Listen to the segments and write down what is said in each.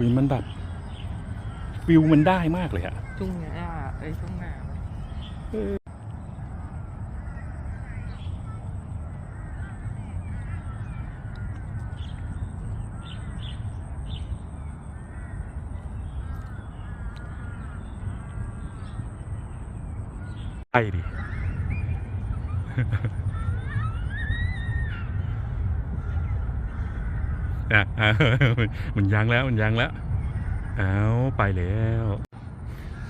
วิมันแบบวิวมันได้มากเลยอะทุ่งหญ้าไอ้ยทุ่งนาไปดิ อะมันยังแล้วมันยังแล้วเอาไปแล้ว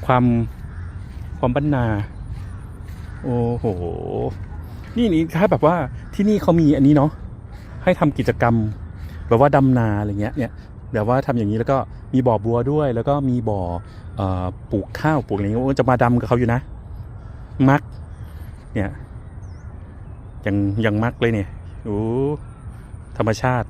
ความความบ้านนาโอ้โห นี่นี่ถ้าแบบว่าที่นี่เขามีอันนี้เนาะให้ทำกิจกรรม แบบว่าดำนาอะไรเงี้ยเนี่ยแบบว่าทำอย่างนี้แล้วก็มีบ่อบัวด้วย แล้วก็มีบ่อปลูกข้าวปลูกอะไรเงี้ยจะมาดำกับเขาอยู่นะ มัก เนี่ยยังยังมักเลยเนี่ยโอ้ธรรมชาติ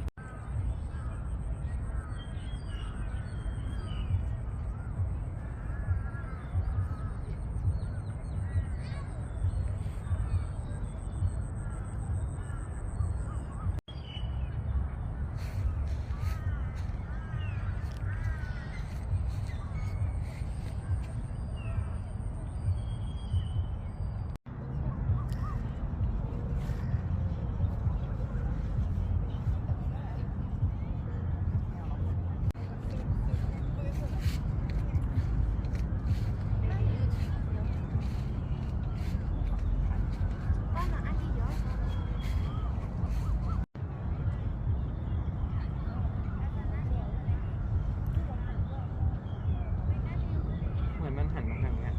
มันหันมาทางเนี้ย